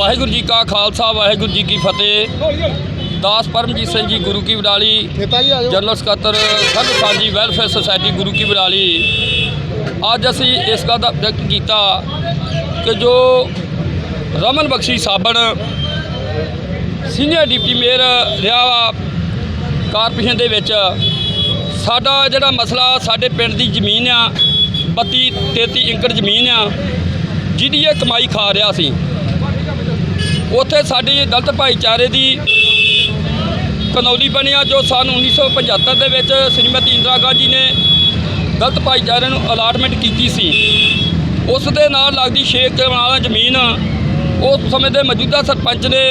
ਵਾਹਿਗੁਰੂ ਜੀ ਕਾ ਖਾਲਸਾ, ਵਾਹਿਗੁਰੂ ਜੀ ਕੀ ਫਤਿਹ। ਦਾਸ ਪਰਮਜੀਤ ਸਿੰਘ ਜੀ, ਗੁਰੂ ਕੀ ਬਰਾਲੀ ਜਨਰਲ ਸਕੱਤਰ ਸੰਘ ਸਾਂਝੀ ਵੈਲਫੇਅਰ ਸੁਸਾਇਟੀ, ਗੁਰੂ ਕੀ ਬਰਾਲੀ ਅੱਜ ਅਸੀਂ ਇਸ ਗੱਲ ਦਾ ਵਿਅਕਤ ਕੀਤਾ ਕਿ ਜੋ ਰਮਨ ਬਖਸ਼ੀ ਸਾਬਣ, ਸੀਨੀਅਰ ਡਿਪਟੀ ਮੇਅਰ ਰਿਹਾ ਵਾ ਕਾਰਪੋਰੇਸ਼ਨ ਦੇ ਵਿੱਚ, ਸਾਡਾ ਜਿਹੜਾ ਮਸਲਾ ਸਾਡੇ ਪਿੰਡ ਦੀ ਜ਼ਮੀਨ ਆ 32 33 ਏਕੜ ਜ਼ਮੀਨ ਆ, ਜਿਹਦੀ ਇਹ ਕਮਾਈ ਖਾ ਰਿਹਾ ਸੀ। ਉੱਥੇ ਸਾਡੀ ਦਲਤ ਭਾਈਚਾਰੇ ਦੀ ਕਨੌਲੀ ਬਣਿਆ ਜੋ ਸਨ 1975 ਦੇ ਵਿੱਚ ਸ਼੍ਰੀਮਤੀ ਇੰਦਰਾ ਗਾਂਧੀ ਨੇ ਦਲਤ ਭਾਈਚਾਰੇ ਨੂੰ ਅਲਾਟਮੈਂਟ ਕੀਤੀ ਸੀ। ਉਸ ਦੇ ਨਾਲ ਲੱਗਦੀ ਛੇ ਕਨਾਲਾਂ ਜ਼ਮੀਨ ਉਸ ਸਮੇਂ ਦੇ ਮੌਜੂਦਾ ਸਰਪੰਚ ਨੇ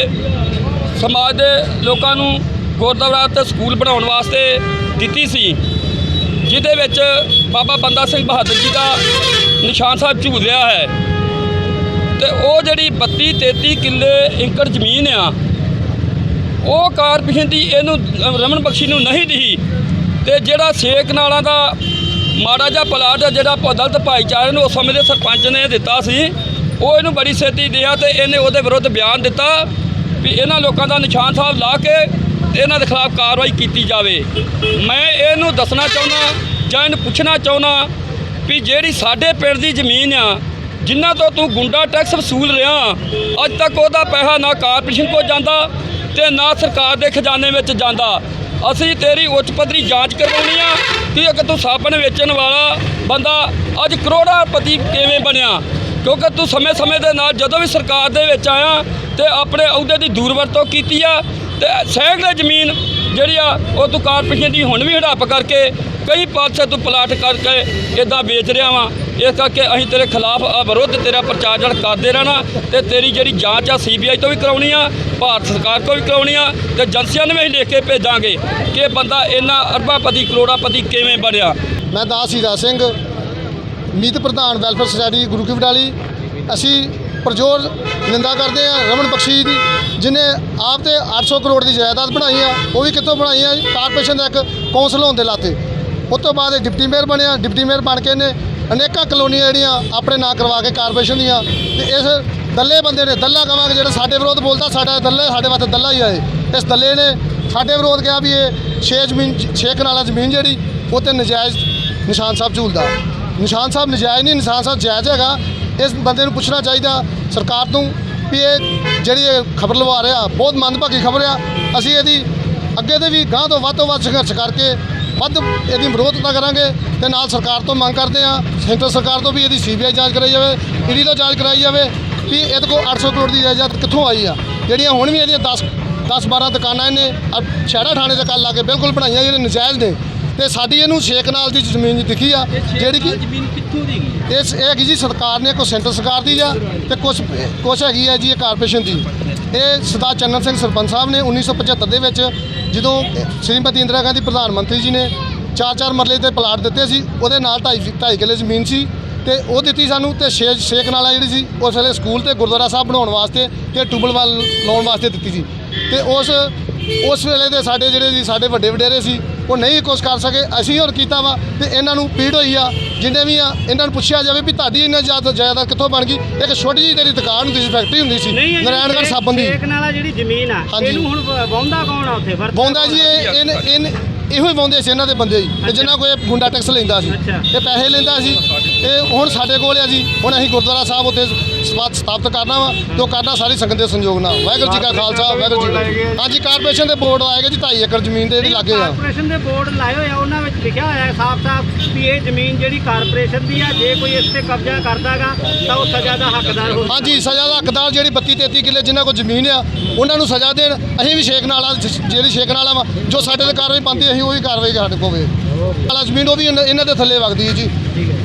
ਸਮਾਜ ਦੇ ਲੋਕਾਂ ਨੂੰ ਗੁਰਦੁਆਰਾ ਤੇ ਸਕੂਲ ਬਣਾਉਣ ਵਾਸਤੇ ਦਿੱਤੀ ਸੀ, ਜਿਹਦੇ ਵਿੱਚ ਬਾਬਾ ਬੰਦਾ ਸਿੰਘ ਬਹਾਦਰ ਜੀ ਦਾ ਨਿਸ਼ਾਨ ਸਾਹਿਬ ਝੂਲ ਰਿਹਾ ਹੈ। ਜਿਹੜੀ 32 33 ਕਿੱਲੇ ਏਕੜ ਜ਼ਮੀਨ ਆ, ਉਹ ਕਾਰਪੋਰੇਸ਼ਨ ਦੀ ਇਹਨੂੰ ਰਮਨ ਬਖਸ਼ੀ ਨੂੰ ਨਹੀਂ ਦਿਹੀ ਤੇ ਜਿਹੜਾ ਸੇਕ ਨਾਲਾ ਦਾ ਮਾੜਾ ਜਿਹਾ ਪਲਾਟ ਆ ਜਿਹੜਾ ਦਲਤ ਭਾਈਚਾਰੇ ਨੂੰ ਉਸ ਸਮੇਂ ਦੇ ਸਰਪੰਚ ਨੇ ਦਿੱਤਾ ਸੀ, ਉਹ ਇਹਨੂੰ ਬੜੀ ਛੇਤੀ ਦਿਆ ਤੇ ਇਹਨੇ ਉਹਦੇ ਵਿਰੁੱਧ ਬਿਆਨ ਦਿੱਤਾ ਵੀ ਇਹਨਾਂ ਲੋਕਾਂ ਦਾ ਨਿਸ਼ਾਨ ਸਾਹਿਬ ਲਾ ਕੇ ਤੇ ਇਹਨਾਂ ਦੇ ਖਿਲਾਫ ਕਾਰਵਾਈ ਕੀਤੀ ਜਾਵੇ। ਮੈਂ ਇਹਨੂੰ ਦੱਸਣਾ ਚਾਹੁੰਦਾ ਜਾਂ ਇਹਨੂੰ ਪੁੱਛਣਾ ਚਾਹੁੰਦਾ ਵੀ ਜਿਹੜੀ ਸਾਡੇ ਪਿੰਡ ਦੀ ਜ਼ਮੀਨ ਆ ਜਿਨ੍ਹਾਂ ਤੋਂ ਤੂੰ ਗੁੰਡਾ ਟੈਕਸ ਵਸੂਲ ਰਿਹਾ, ਅੱਜ ਤੱਕ ਉਹਦਾ ਪੈਸਾ ਨਾ ਕਾਰਪੋਰੇਸ਼ਨ ਕੋਲ ਜਾਂਦਾ ਤੇ ਨਾ ਸਰਕਾਰ ਦੇ ਖਜ਼ਾਨੇ ਵਿੱਚ ਜਾਂਦਾ। ਅਸੀਂ ਤੇਰੀ ਉੱਚ ਪੱਧਰੀ ਜਾਂਚ ਕਰਵਾਉਣੀ ਆ ਕਿ ਅਗਰ ਤੂੰ ਸਾਬਣ ਵੇਚਣ ਵਾਲਾ ਬੰਦਾ ਅੱਜ ਕਰੋੜਾਪਤੀ ਕਿਵੇਂ ਬਣਿਆ? ਕਿਉਂਕਿ ਤੂੰ ਸਮੇਂ-ਸਮੇਂ ਦੇ ਨਾਲ ਜਦੋਂ ਵੀ ਸਰਕਾਰ ਦੇ ਵਿੱਚ ਆਇਆ ਤੇ ਆਪਣੇ ਅਹੁਦੇ ਦੀ ਦੂਰਵਰਤੋਂ ਕੀਤੀ ਆ ਤੇ ਸੈਂਕੜੇ ਜ਼ਮੀਨ ਜਿਹੜੀ ਆ ਉਹ ਤੂੰ ਕਾਰਪੋਰੇਸ਼ਨ ਦੀ ਹੁਣ ਵੀ ਹੜੱਪ ਕਰਕੇ ਕਈ ਪਾਸੇ ਤੂੰ ਪਲਾਟ ਕਰਕੇ ਇਦਾਂ ਵੇਚ ਰਿਹਾ ਵਾਂ। ਇਸ ਕਰਕੇ ਅਸੀਂ ਤੇਰੇ ਖਿਲਾਫ ਅ, ਵਿਰੁੱਧ ਤੇਰਾ ਪ੍ਰਚਾਰ ਜਿਹੜਾ ਕਰਦੇ ਰਹਿਣਾ ਤੇ ਤੇਰੀ ਜਿਹੜੀ ਜਾਂਚ ਆ ਸੀਬੀਆਈ ਤੋਂ ਵੀ ਕਰਾਉਣੀ ਆ ਭਾਰਤ ਸਰਕਾਰ ਤੋਂ ਵੀ ਕਰਾਉਣੀ ਆ ਤੇ ਏਜੰਸੀਆਂ ਨੂੰ ਵੀ ਅਸੀਂ ਲਿਖ ਕੇ ਭੇਜਾਂਗੇ ਕਿ ਇਹ ਬੰਦਾ ਇੰਨਾ ਅਰਬਾਪਤੀ ਕਰੋੜਾਪਤੀ ਕਿਵੇਂ ਬਣਿਆ। ਮੈਂ ਦਾਸ ਹੀਰਾ ਸਿੰਘ ਮੀਤ ਪ੍ਰਧਾਨ ਵੈਲਫੇਅਰ ਸੁਸਾਇਟੀ ਗੁਰੂ ਕੀ ਬਡਾਲੀ ਅਸੀਂ ਪਰਜ਼ੋਰ ਨਿੰਦਾ ਕਰਦੇ ਆ ਰਮਨ ਬਖਸ਼ੀ ਦੀ, ਜਿਨੇ ਆਪ ਤੇ 800 ਕਰੋੜ ਦੀ ਜਾਇਦਾਦ ਬਣਾਈ ਆ, ਉਹ ਵੀ ਕਿੱਥੋਂ ਬਣਾਈ ਆ? ਕਾਰਪੋਰੇਸ਼ਨ ਦਾ ਇੱਕ ਕੌਂਸਲ ਹੋਣ ਦੇ ਲਾਤੇ। ਉਸ ਤੋਂ ਬਾਅਦ ਇਹ ਡਿਪਟੀ ਮੇਅਰ ਬਣਿਆ, ਡਿਪਟੀ ਮੇਅਰ ਬਣ ਕੇ ਨੇ ਅਨੇਕਾਂ ਕਲੋਨੀਆਂ ਜਿਹੜੀਆਂ ਆਪਣੇ ਨਾਂ ਕਰਵਾ ਕੇ ਕਾਰਪੋਰੇਸ਼ਨ ਦੀਆਂ, ਤੇ ਇਸ ਦੱਲੇ ਬੰਦੇ ਨੇ ਦੱਲਾ ਕਵਾਂਗੇ ਜਿਹੜਾ ਸਾਡੇ ਵਿਰੋਧ ਬੋਲਦਾ, ਸਾਡਾ ਦੱਲਾ, ਸਾਡੇ ਵਾਸਤੇ ਦੱਲਾ ਹੀ ਆਏ ਇਸ ਦੱਲੇ ਨੇ ਸਾਡੇ ਵਿਰੋਧ ਕਿਹਾ ਵੀ ਇਹ ਛੇ ਜ਼ਮੀਨ, ਛੇ ਕਨਾਲਾ ਜ਼ਮੀਨ ਜਿਹੜੀ, ਉਹ ਤੇ ਨਜਾਇਜ਼ ਨਿਸ਼ਾਨ ਸਾਹਿਬ ਝੂਲਦਾ। ਨਿਸ਼ਾਨ ਸਾਹਿਬ ਨਜਾਇਜ਼ ਨਹੀਂ, ਨਿਸ਼ਾਨ ਸਾਹਿਬ ਜਾਇਜ਼ ਹੈਗਾ। ਇਸ ਬੰਦੇ ਨੂੰ ਪੁੱਛਣਾ ਚਾਹੀਦਾ ਸਰਕਾਰ ਨੂੰ ਵੀ ਇਹ ਜਿਹੜੀ ਇਹ ਖਬਰ ਲਵਾ ਰਿਹਾ, ਬਹੁਤ ਮੰਦਭਾਗੀ ਖਬਰ ਆ। ਅਸੀਂ ਇਹਦੀ ਅੱਗੇ ਦੇ ਵੀ ਗਾਂ ਤੋਂ ਵੱਧ ਤੋਂ ਵੱਧ ਸੰਘਰਸ਼ ਕਰਕੇ ਵੱਧ ਇਹਦੀ ਵਿਰੋਧਤਾ ਕਰਾਂਗੇ ਤੇ ਨਾਲ ਸਰਕਾਰ ਤੋਂ ਮੰਗ ਕਰਦੇ ਆ ਸੈਂਟਰ ਸਰਕਾਰ ਤੋਂ ਵੀ ਇਹਦੀ ਸੀਬੀਆਈ ਜਾਂਚ ਕਰਾਈ ਜਾਵੇ ਈਡੀ ਤੋਂ ਜਾਂਚ ਕਰਾਈ ਜਾਵੇ ਵੀ ਇਹਦੇ ਕੋਲ 800 ਕਰੋੜ ਦੀ ਜਾਇਦਾਦ ਕਿੱਥੋਂ ਆਈ ਆ। ਜਿਹੜੀਆਂ ਹੁਣ ਵੀ ਇਹਦੀਆਂ 10 10 12 ਦੁਕਾਨਾਂ ਇਹਨੇ, ਅਹ ਸ਼ਹਿਰਾ ਥਾਣੇ ਦੇ ਕੱਲ ਲਾ ਕੇ ਬਿਲਕੁਲ ਬਣਾਈਆਂ, ਜਿਹੜੇ ਨਜਾਇਜ਼ ਨੇ। ਤੇ ਸਾਡੀ ਇਹਨੂੰ ਛੇ ਕਨਾਲ ਦੀ ਜ਼ਮੀਨ ਦਿਖੀ ਆ ਜਿਹੜੀ ਕਿ ਜ਼ਮੀਨ ਕਿੱਥੋਂ ਦੀ ਇਸ ਇਹ ਹੈਗੀ ਜੀ ਸਰਕਾਰ ਨੇ ਕੋਈ ਸੈਂਟਰ ਸਰਕਾਰ ਦੀ ਆ ਤੇ ਕੁਝ ਕੁਝ ਹੈਗੀ ਆ ਜੀ ਇਹ ਕਾਰਪੋਰੇਸ਼ਨ ਦੀ। ਇਹ ਸਰਦਾਰ ਚੰਨਨ ਸਿੰਘ ਸਰਪੰਚ ਸਾਹਿਬ ਨੇ 1975 ਦੇ ਵਿੱਚ ਜਦੋਂ ਸ਼੍ਰੀਮਤੀ ਇੰਦਰਾ ਗਾਂਧੀ ਪ੍ਰਧਾਨ ਮੰਤਰੀ ਜੀ ਨੇ ਚਾਰ ਚਾਰ ਮਰਲੇ ਤੇ ਪਲਾਟ ਦਿੱਤੇ ਸੀ ਉਹਦੇ ਨਾਲ ਢਾਈ ਢਾਈ ਕਿੱਲੇ ਜ਼ਮੀਨ ਸੀ ਤੇ ਉਹ ਦਿੱਤੀ ਸਾਨੂੰ ਤੇ ਛੇ ਛੇ ਕਨਾਲਾਂ ਜਿਹੜੀ ਸੀ ਉਸ ਵੇਲੇ ਸਕੂਲ ਤੇ ਗੁਰਦੁਆਰਾ ਸਾਹਿਬ ਬਣਾਉਣ ਵਾਸਤੇ ਤੇ ਟੂਬਲ ਵੱਲ ਲਾਉਣ ਵਾਸਤੇ ਦਿੱਤੀ ਸੀ। ਤੇ ਉਸ ਉਸ ਵੇਲੇ ਦੇ ਸਾਡੇ ਜਿਹੜੇ ਸੀ ਸਾਡੇ ਵੱਡੇ ਵਡੇਰੇ ਸੀ ਉਹ ਨਹੀਂ ਕੁਛ ਕਰ ਸਕੇ ਅਸੀਂ ਹੋਰ ਕੀਤਾ ਵਾ ਤੇ ਇਹਨਾਂ ਨੂੰ ਪੀੜ ਹੋਈ ਆ ਜਿੰਨੇ ਵੀ ਆ ਇਹਨਾਂ ਨੂੰ ਪੁੱਛਿਆ ਜਾਵੇ ਵੀ ਤੁਹਾਡੀ ਇੰਨਾ ਜ਼ਿਆਦਾ ਜਾਇਦਾਦ ਕਿੱਥੋਂ ਬਣ ਗਈ? ਇੱਕ ਛੋਟੀ ਜਿਹੀ ਤੇਰੀ ਦੁਕਾਨ ਹੁੰਦੀ ਸੀ ਫੈਕਟਰੀ ਹੁੰਦੀ ਸੀ ਨਾਰਾਇਣਗੜ੍ਹ ਸਾਬਣ ਦੀ। ਛੇ ਕਨਾਲਾ ਜਿਹੜੀ ਜ਼ਮੀਨ ਆ। ਇਹਨੂੰ ਹੁਣ ਬ- ਵਾਹੁੰਦਾ ਕੌਣ ਆ ਉੱਥੇ? ਬੌਂਦਾ ਜੀ ਇਹ ਇਹੋ ਹੀ ਬੌਂਦੇ ਸੀ ਇਹਨਾਂ ਦੇ ਬੰਦੇ ਜੀ ਤੇ ਜਿਨ੍ਹਾਂ ਇਹ ਗੁੰਡਾ ਟੈਕਸ ਲੈਂਦਾ ਸੀ। ਇਹ ਪੈਸੇ ਲੈਂਦਾ ਸੀ ਇਹ ਹੁਣ ਸਾਡੇ ਕੋਲ ਆ ਜੀ। ਹੁਣ ਅਸੀਂ ਗੁਰਦੁਆਰਾ ਸਾਹਿਬ ਉੱਤੇ ਸਥਾਪਿਤ ਸਥਾਪਿਤ ਕਰਨਾ ਵਾ ਤੇ ਉਹ ਕਰਨਾ ਸਾਰੀ ਸੰਗਤ ਦੇ ਸੰਯੋਗ ਨਾਲ। ਵਾਹਿਗੁਰੂ ਜੀ ਕਾ ਖਾਲਸਾ ਵਾਹਿਗੁਰੂ ਜੀ ਕੀ ਫਤਿਹ। ਹਾਂਜੀ ਕਾਰਪੋਰੇਸ਼ਨ ਦੇ ਬੋਰਡ ਆਏਗਾ ਜੀ 2.5 ਏਕੜ ਜ਼ਮੀਨ ਦੇ ਜਿਹੜੀ ਲੱਗੇ ਆ। ਕਾਰਪੋਰੇਸ਼ਨ ਦੇ ਬੋਰਡ ਲਾਏ ਹੋਏ ਆ ਉਹਨਾਂ ਵਿੱਚ ਲਿਖਿਆ ਹੋਇਆ ਹੈ ਸਾਫ਼-ਸਾਫ਼ ਵੀ ਇਹ ਜ਼ਮੀਨ ਜਿਹੜੀ ਕਾਰਪੋਰੇਸ਼ਨ ਦੀ ਆ ਜੇ ਕੋਈ ਇਸ ਤੇ ਕਬਜ਼ਾ ਕਰਦਾਗਾ ਤਾਂ ਉਹ ਸਜ਼ਾ ਦਾ ਹੱਕਦਾਰ ਹੋ ਹਾਂਜੀ ਸਜ਼ਾ ਦਾ ਹੱਕਦਾਰ ਜਿਹੜੀ 32 33 ਕਿੱਲੇ ਜਿਨ੍ਹਾਂ ਕੋਲ ਜ਼ਮੀਨ ਆ ਉਹਨਾਂ ਨੂੰ ਸਜ਼ਾ ਦੇਣ। ਅਸੀਂ ਵੀ ਛੇਕ ਨਾਲਾ ਜਿਹੜੀ ਛੇਕ ਨਾਲਾ ਵਾ ਜੋ ਸਾਡੇ ਤੇ ਕਾਰਵਾਈ ਪੰਦੀ ਅਸੀਂ ਉਹ ਵੀ ਕਾਰਵਾਈ ਸਾਡੇ ਕੋਲ ਹੋਵੇ ਵਾਲਾ ਜ਼ਮੀਨ ਉਹ ਵੀ ਇਹਨਾਂ ਇਹਨਾਂ ਦੇ ਥੱਲੇ ਵਗਦੀ ਹੈ ਜੀ।